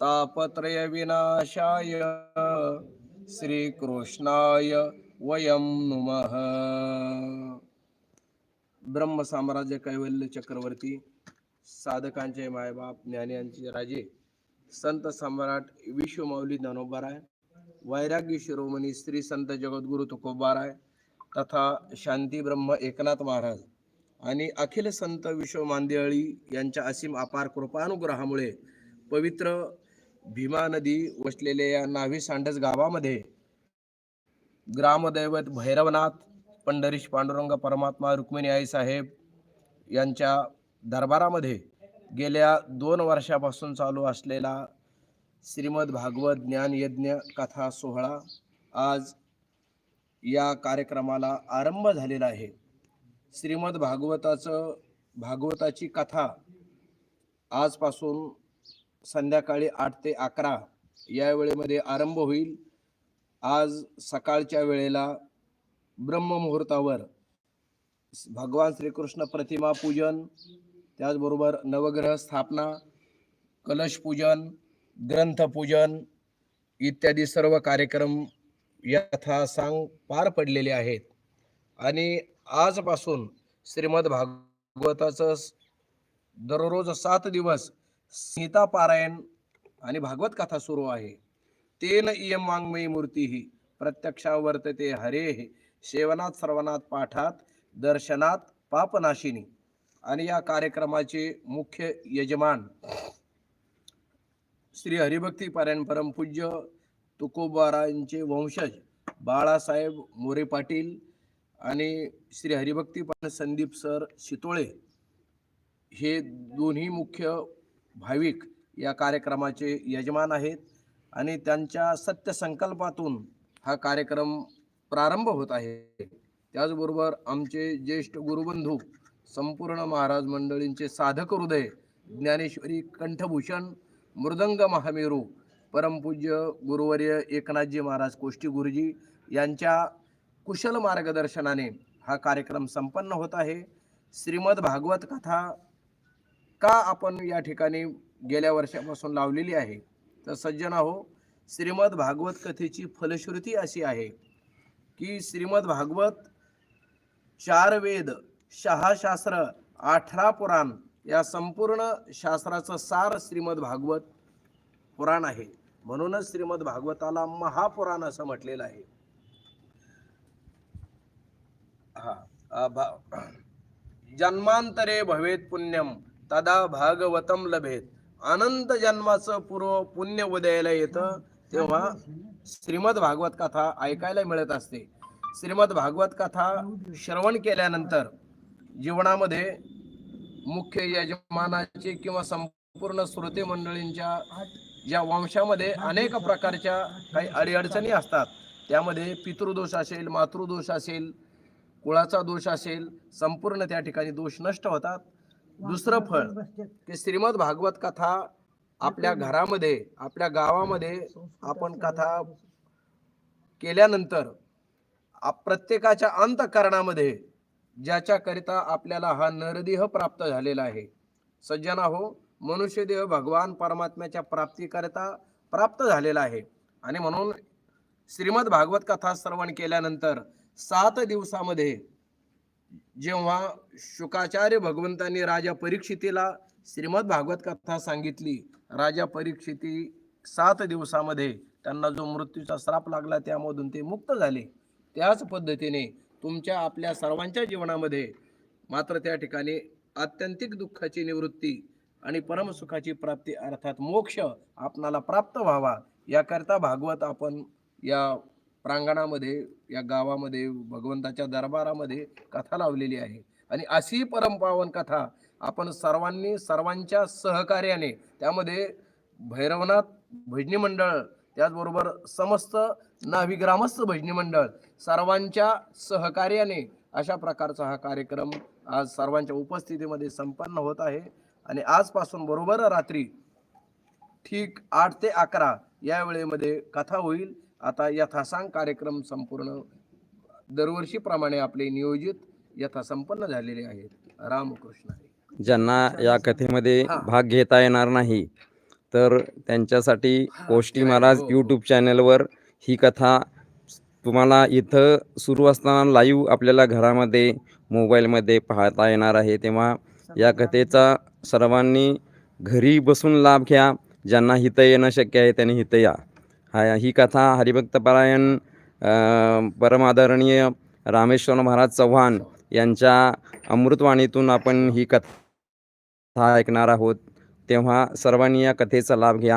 तापत्रय विनाशाय श्रीकृष्णाय वयं नुमः। ब्रह्म साम्राज्य कैवल्य चक्रवर्ती साधकांचे मायबाप ज्ञानियांचे राजे संत सम्राट विश्वमौली ज्ञानोबाराय वैराग्य शिरोमणी श्री संत जगद्गुरु तुकोबाराय तथा शांती ब्रह्म एकनाथ महाराज आणि अखिल संत विश्व मांदियाळी यांच्या असीम अपार कृपानुग्रहामुळे पवित्र भीमा नदी वसलेल्या या नावी सांडस गावामध्ये ग्रामदैवत भैरवनाथ पंढरीश पांडुरंग परमात्मा रुक्मिणी आई साहेब यांच्या दरबारामध्ये गेल्या दोन वर्षापासून चालू असलेला श्रीमद भागवत ज्ञान यज्ञ कथा सोहळा आज या कार्यक्रमाला आरंभ झालेला आहे. श्रीमद भागवताचं भागवताची कथा आजपासून संध्याकाळी आठ ते अकरा या वेळेमध्ये आरंभ होईल. आज सकाळच्या वेळेला ब्रह्ममुहूर्तावर भगवान श्रीकृष्ण प्रतिमा पूजन त्याचबरोबर नवग्रह स्थापना कलश पूजन ग्रंथपूजन इत्यादी सर्व कार्यक्रम यथासांग पार पडलेले आहेत. आणि आजपासून श्रीमद भागवताचं दररोज सात दिवस संहिता पारायण आणि भागवत कथा सुरू आहे. तेन इयं वाङ्मयी मूर्ती ही प्रत्यक्षा वर्तते हरे सेवनात सर्वनाथ पाठात दर्शनात पापनाशिनी आणि या कार्यक्रमाचे मुख्य यजमान श्री हरिभक्ती पारायण परमपूज्य तुकोबारांचे वंशज बाळासाहेब मोरे पाटील आणि श्री हरिभक्ती पारायण संदीप सर शितोळे हे दोन्ही मुख्य भाविक या कार्यक्रमाचे यजमान आहेत आणि त्यांच्या सत्य संकल्पातून हा कार्यक्रम प्रारंभ होत आहे. त्याचबरोबर आमचे ज्येष्ठ गुरुबंधू संपूर्ण महाराज मंडळींचे साधक हृदय ज्ञानेश्वरी कंठभूषण मृदंग महामेरू परमपूज्य गुरुवर्य एकनाथजी महाराज कोष्टी गुरुजी यांच्या कुशल मार्गदर्शनाने हा कार्यक्रम संपन्न होत आहे. श्रीमद भागवत कथा का आपण या ठिकाणी गेल्या वर्षापासून लावलेली आहे? तर सज्जन हो श्रीमद भागवत कथेची फलश्रुती अशी आहे की श्रीमद भागवत चार वेद सहा शास्त्र अठरा पुराण या संपूर्ण शास्त्राचं सार श्रीमद भागवत पुराण आहे. म्हणूनच श्रीमद भागवताला महापुराण असं म्हटलेलं आहे. हा भा- जन्मांतरे भवेत पुण्यम. तदा भागवतम लभेत. अनंत जन्माचं पूर्व पुण्य उदयाला येतं तेव्हा श्रीमद भागवत कथा ऐकायला मिळत असते. श्रीमद भागवत कथा श्रवण केल्यानंतर जीवनामध्ये मुख्य यजमानाचे किंवा संपूर्ण श्रोते मंडळींच्या या वंशामध्ये अनेक प्रकारच्या काही अडीअडचणी असतात त्यामध्ये पितृदोष असेल मातृदोष असेल कुळाचा दोष असेल संपूर्ण त्या ठिकाणी दोष नष्ट होतात. दुसरं फळ की श्रीमद भागवत कथा आपल्या घरामध्ये आपल्या गावामध्ये आपण कथा केल्यानंतर प्रत्येकाच्या अंतकरणामध्ये ज्याच्याकरिता आपल्याला हा नरदेह प्राप्त झालेला आहे. सज्जना हो मनुष्यदेह भगवान परमात्म्याच्या प्राप्तीकरिता प्राप्त झालेला आहे. आणि म्हणून श्रीमद भागवत कथा श्रवण केल्यानंतर सात दिवसामध्ये जेव्हा शुकाचार्य भगवंतांनी राजा परीक्षितीला श्रीमद भागवत कथा सांगितली राजा परीक्षिती सात दिवसामध्ये त्यांना जो मृत्यूचा श्राप लागला त्यामधून ते मुक्त झाले. त्याच पद्धतीने तुमच्या आपल्या सर्वांच्या जीवनामध्ये मात्र त्या ठिकाणी आत्यंतिक दुःखाची निवृत्ती आणि परमसुखाची प्राप्ती अर्थात मोक्ष आपणाला प्राप्त व्हावा याकरता भागवत आपण या प्रांगणामध्ये या गावामध्ये भगवंताच्या दरबारामध्ये कथा लावलेली आहे. आणि अशी परमपावन कथा आपण सर्वांनी सर्वांच्या सहकार्याने त्यामध्ये भैरवनाथ भजनी मंडळ त्याचबरोबर समस्त नावी ग्रामस्थ भजनी मंडळ सर्वांच्या सहकार्याने अशा प्रकारचा हा कार्यक्रम आज सर्वांच्या उपस्थितीमध्ये संपन्न होत आहे. आणि आजपासून बरोबर रात्री ठीक आठ ते अकरा या वेळेमध्ये कथा होईल. आता यथासांग कार्यक्रम संपूर्ण दरवर्षीप्रमाणे आपले नियोजित यथा संपन्न झालेले आहेत रामकृष्ण. ज्यांना या कथेमध्ये हा. भाग घेता येणार नाही तर त्यांच्यासाठी कोष्टी महाराज हो, हो. यूट्यूब चॅनलवर ही कथा तुम्हाला इथं सुरू असताना लाईव्ह आपल्याला घरामध्ये मोबाईलमध्ये पाहता येणार आहे तेव्हा या कथेचा सर्वांनी घरी बसून लाभ घ्या ज्यांना इथं येणं शक्य आहे त्यांनी इथं या हा ही कथा हरिभक्तपरायण परमादरणीय रामेश्वर महाराज चव्हाण यांच्या अमृतवाणीतून आपण ही कथा ऐकणार आहोत. तेव्हा सर्वांनी या कथेचा लाभ घ्या.